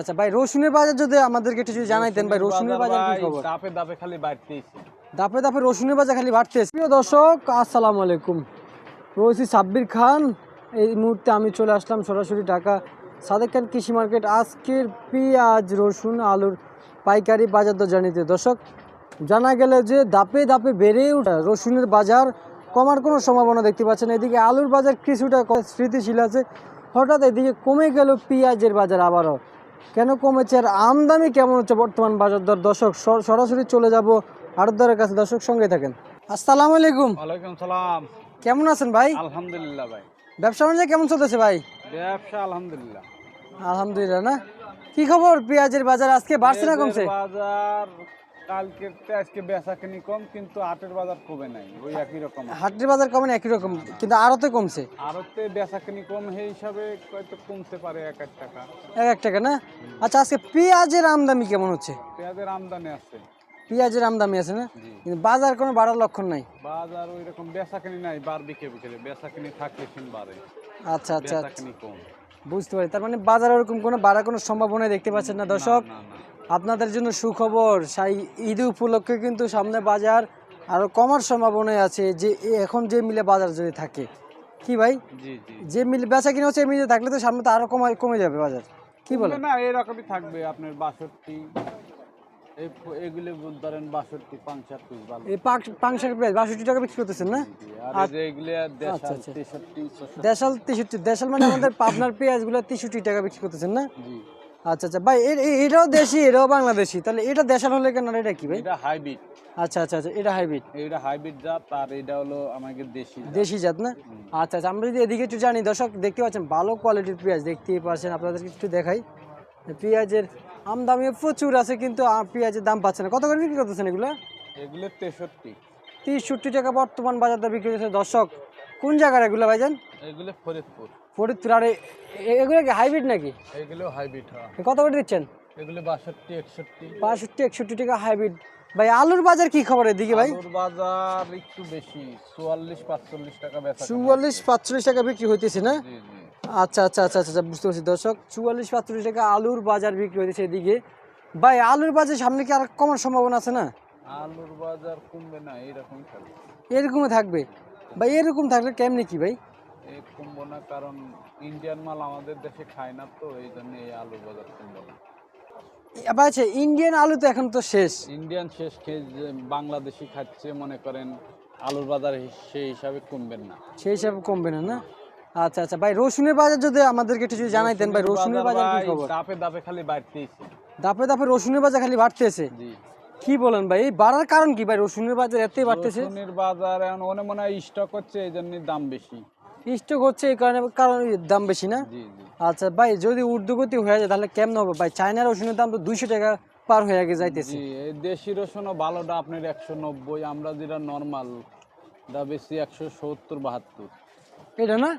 আচ্ছা ভাই রসুনের বাজার যদি আমাদেরকে একটু যদি জানাইতেন ভাই রসুনের বাজার কি খবর? দাপে দাপে খালি বাড়তেইছে দাপে দাপে রসুনের বাজার খালি বাড়তেছে। প্রিয় দর্শক আসসালামু আলাইকুম। রয়েছি সাব্বির খান। এই মুহূর্তে আমি চলে আসলাম সরাসরি ঢাকা সাদেক খান কৃষি মার্কেট। আজকের পেঁয়াজ রসুন আলুর পাইকারি বাজার দর জানিতে। দর্শক জানা গেলে যে দাপে দাপে বেড়ে ওঠা রসুনের বাজার কমার কোনো সম্ভাবনা দেখতে পাচ্ছেন। এদিকে আলুর বাজার কিছুটা স্মৃতিশীল আছে। হঠাৎ এদিকে কমে গেল পেঁয়াজের বাজার আবারও। কেন কমেছে আর আমদানি কেমন হচ্ছে বর্তমান বাজার দর? দর্শক সরাসরি চলে যাব আড়তদারের কাছে। দর্শক সঙ্গে থাকেন। আসসালামু আলাইকুম। ওয়ালাইকুম সালাম। কেমন আছেন ভাই? আলহামদুলিল্লাহ ভাই। ব্যবসা বাণিজ্য কেমন চলতেছে ভাই? ব্যবসা আলহামদুলিল্লাহ। আলহামদুলিল্লাহ না? কি খবর পেঁয়াজের বাজার? আজকে বাড়ছে না কমছে? বাজার কালকের থেকে আজকে বেচা কিনি কম কিন্তু আটের বাজার কমে নাই ওই একই রকম। হাটের বাজার কমে একই রকম কিন্তু আরতে কমছে। আরতে বেচা কিনি কম সেই হিসাবে হয়তো কমতে পারে এক এক টাকা। এক এক টাকা না? আচ্ছা আজকে পেঁয়াজের আমদানি কেমন হচ্ছে? পেঁয়াজের আমদানি আছে। পেঁয়াজের আমদানি আছে না? কিন্তু বাজার কোনো বাড়ার লক্ষণ নাই? বাজার ওই রকম বেচা কিনি নাই বার বিকে বিকেলে। বেচা কিনি থাকলে কিন বাড়ে। আচ্ছা আচ্ছা বেচা আচ্ছা। কিনি কম। বুঝতে পারি। তার মানে বাজার ওরকম কোনো বাড়ার কোনো সম্ভাবনা দেখতে পাচ্ছেন না দর্শক? আপনাদের জন্য সুখবর সাই ঈদ উপলক্ষে কিন্তু সামনে বাজার আরও কমার সম্ভাবনা আছে যে এখন যে মিলে বাজার যদি থাকে। কি ভাই? যে মিল বেচা কিনে হচ্ছে মিলে থাকলে তো সামনে তো আরও কমে কমে যাবে বাজার। কি বলে না এরকমই থাকবে আপনার বাষট্টি। পেঁয়াজ দেশাল মানে আমাদের পাবনার পেঁয়াজগুলো তেষট্টি টাকা বিক্রি করতেছেন না? আচ্ছা আচ্ছা। ভাই এটাও দেশি এটাও বাংলাদেশি। তাহলে এটা দেশাল হলে কেন এটা কি ভাই? এটা হাইব্রিড। আচ্ছা আচ্ছা আচ্ছা এটা হাইব্রিড। এটা হাইব্রিড জাত আর এটা হলো আমাদের দেশি। দেশি জাত না? আচ্ছা আচ্ছা আমরা যদি এদিকে একটু জানি দর্শক দেখতে পাচ্ছেন ভালো কোয়ালিটির পেঁয়াজ দেখতেই পাচ্ছেন আপনাদেরকে একটু দেখাই। পেঁয়াজের আমদামিও প্রচুর আছে কিন্তু পেঁয়াজের দাম পাচ্ছে না। কত করে বিক্রি করতেছেন এগুলো? এগুলো তেষট্টি। তিরিশষট্টি টাকা বর্তমান বাজার দর বিক্রি করতেছে। দর্শক কোন জায়গার এগুলো ভাইজান? এগুলো ফরিদপুর। ফরিদপুর আর এগুলো কি হাইব্রিড নাকি? এগুলো হাইব্রিড হয়। কত করে দিচ্ছেন? এগুলো বাষট্টি একষট্টি। বাষট্টি একষট্টি টাকা হাইব্রিড। ভাই আলুর বাজার কি খবর এদিকে ভাই? আলুর বাজার একটু বেশি চুয়াল্লিশ পাঁচচল্লিশ টাকা বেচা চুয়াল্লিশ পাঁচচল্লিশ টাকা বিক্রি হইতেছে না? জি আচ্ছা আচ্ছা আচ্ছা আচ্ছা বুঝতে পারছি। দর্শক চুয়াল্লিশ পাঁচচল্লিশ টাকা আলুর বাজার বিক্রি হইতেছে এদিকে। ভাই আলুর বাজার সামনে কি আর কমার সম্ভাবনা আছে না? আলুর বাজার কমবে না এইরকম থাকবে। এরকমই থাকবে? ভাই এরকম থাকলে কেমনি কি ভাই? কমবো না কারণ ইন্ডিয়ান মাল আমাদের দেশে খায় না তো এই জন্য এই আলুর বাজার কমবো না। আচ্ছা ইন্ডিয়ান আলু তো এখন তো শেষ। ইন্ডিয়ান শেষ খেয়ে বাংলাদেশি খাচ্ছে মনে করেন আলুর বাজার সেই হিসাবে কমবেন না। সেই হিসাবে কমবে না না? আচ্ছা আচ্ছা ভাই রসুনের বাজার যদি আমাদেরকে একটু যদি জানাইতেন ভাই রসুনের বাজার কি খবর? দাপে দাপে খালি বাড়তেইছে দাপে দাপে রসুনের বাজার খালি বাড়তেছে? জি। কি বলেন ভাই এই বাড়ার কারণ কি ভাই? রসুনের বাজার এতই বাড়তেছে? রসুনের বাজার এখন মনে মনে হয় স্টক হচ্ছে এই জন্য দাম বেশি। স্টক হচ্ছে এই কারণে কারণ দাম বেশি না? আচ্ছা ভাই যদি ঊর্ধ্বগতি হয়ে যায় তাহলে কেমন হবে ভাই? চায়না রসুনের দাম তো দুইশো টাকা পার হয়ে গে যাইতেছে। দেশি রসুনও ভালোটা আপনার একশো নব্বই আমরা যেটা নর্মাল বেশি একশো সত্তর বাহাত্তর। এটা না?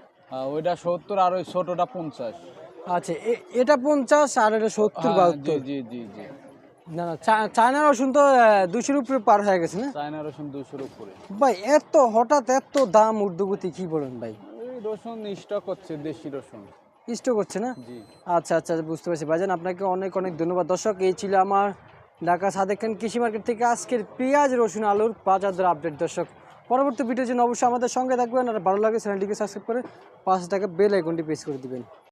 ওইটা সত্তর আর ওই ছোটটা পঞ্চাশ। আচ্ছা এটা পঞ্চাশ আর এটা সত্তর হ্যাঁ, বাহাত্তর। জি জি জি না না চা- চায়না রসুন তো দুশোর উপরে পার হয়ে গেছে না? চায়না রসুন দুশোর উপরে। ভাই এত হঠাৎ এত দাম ঊর্ধ্বগতি কি বলেন ভাই? রসুন স্টক হচ্ছে দেশি রসুন। স্টক হচ্ছে না? আচ্ছা আচ্ছা বুঝতে পারছি। ভাইজান আপনাকে অনেক অনেক ধন্যবাদ। দর্শক এই ছিল আমার ঢাকা সাদেক খান কৃষি মার্কেট থেকে আজকের পেঁয়াজ রসুন আলুর বাজার দর আপডেট। দর্শক পরবর্তী ভিডিওর জন্য অবশ্যই আমাদের সঙ্গে থাকবেন। আর ভালো লাগে চ্যানেলটিকে সাবস্ক্রাইব করে পাশে টাকা বেল আইকনটি প্রেস করে দিবেন।